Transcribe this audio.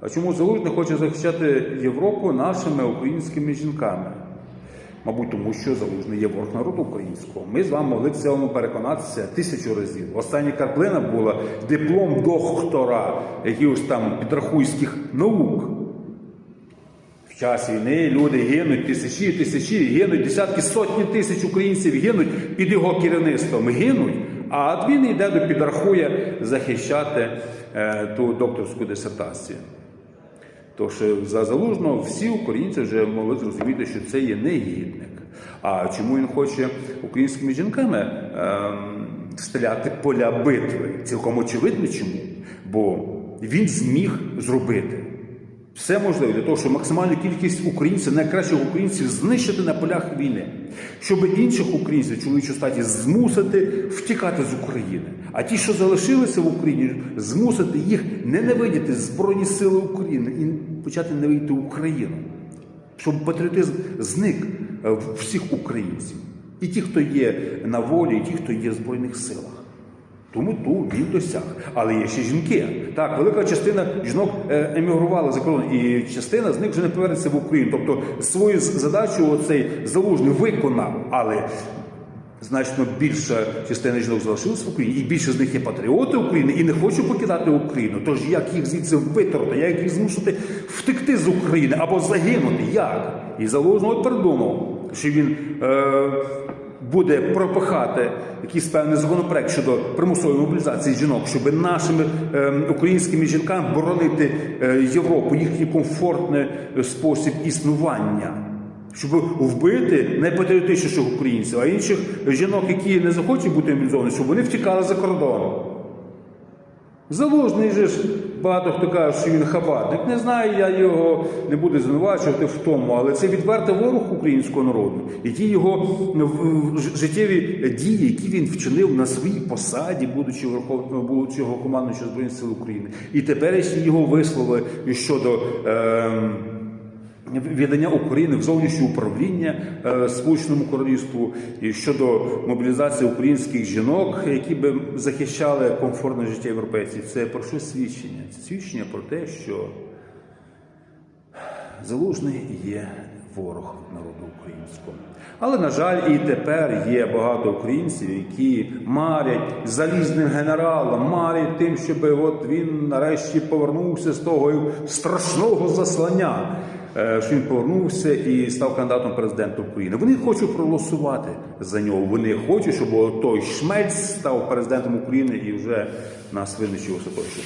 А чому Залужний хоче захищати Європу нашими українськими жінками? Мабуть, тому що Залужний є ворог народу українського. Ми з вами могли в цьому переконатися тисячу разів. Остання картина була диплом доктора якихось там підрахуйських наук. В час війни люди гинуть тисячі, тисячі, гинуть десятки, сотні тисяч українців гинуть під його керівництвом. Гинуть, а він йде до підрахує захищати е, ту докторську дисертацію. Тож що за залужного всі українці вже могли зрозуміти, що це є негідник. А чому він хоче українськими жінками ем, стріляти поля битви? Цілком очевидно чому. Бо він зміг зробити все можливе для того, щоб максимальну кількість українців, найкращих українців, знищити на полях війни, щоб інших українців чоловічої статі змусити втікати з України. А ті, що залишилися в Україні, змусити їх ненавидіти Збройні Сили України і почати ненавидіти Україну, щоб патріотизм зник е, в всіх українців, і ті, хто є на волі, і ті, хто є в Збройних силах. Тому ту він досяг. Але є ще жінки. Так, велика частина жінок е, емігрувала за кордон, і частина з них вже не повернеться в Україну. Тобто свою задачу оцей залужний виконав, але значно більша частина жінок залишилась в Україні, і більше з них є патріоти України і не хочуть покидати Україну. Тож як їх звідси виторти, як їх змусити втекти з України або загинути? Як? І залужний от придумав, що він. Е, буде пропихати якийсь певний законопроект щодо примусової мобілізації жінок, щоб нашими е, українськими жінкам боронити е, Європу, їхній комфортний е, спосіб існування. Щоб вбити найпатріотичніших українців, а інших жінок, які не захочуть бути мобілізовані, щоб вони втікали за кордон. Залужний же ж багато хто каже, що він хабарник. Не знаю, я його не буду звинувачувати в тому, але це відвертий ворог українського народу. І ті його в- життєві дії, які він вчинив на своїй посаді, будучи верховним будучи командуючим Збройних сил України, і теперішні його вислови щодо. ем, Віддання України в зовнішнє управління е, Сполученому Королівству і щодо мобілізації українських жінок, які би захищали комфортне життя європейців, це про що свідчення? Це свідчення про те, що залужний є ворог народу українського. Але, на жаль, і тепер є багато українців, які марять залізним генералом, марять тим, щоб от він нарешті повернувся з того страшного заслання, що він повернувся і став кандидатом президента України. Вони хочуть проголосувати за нього. Вони хочуть, щоб той шмець став президентом України і вже нас винищив остаточно.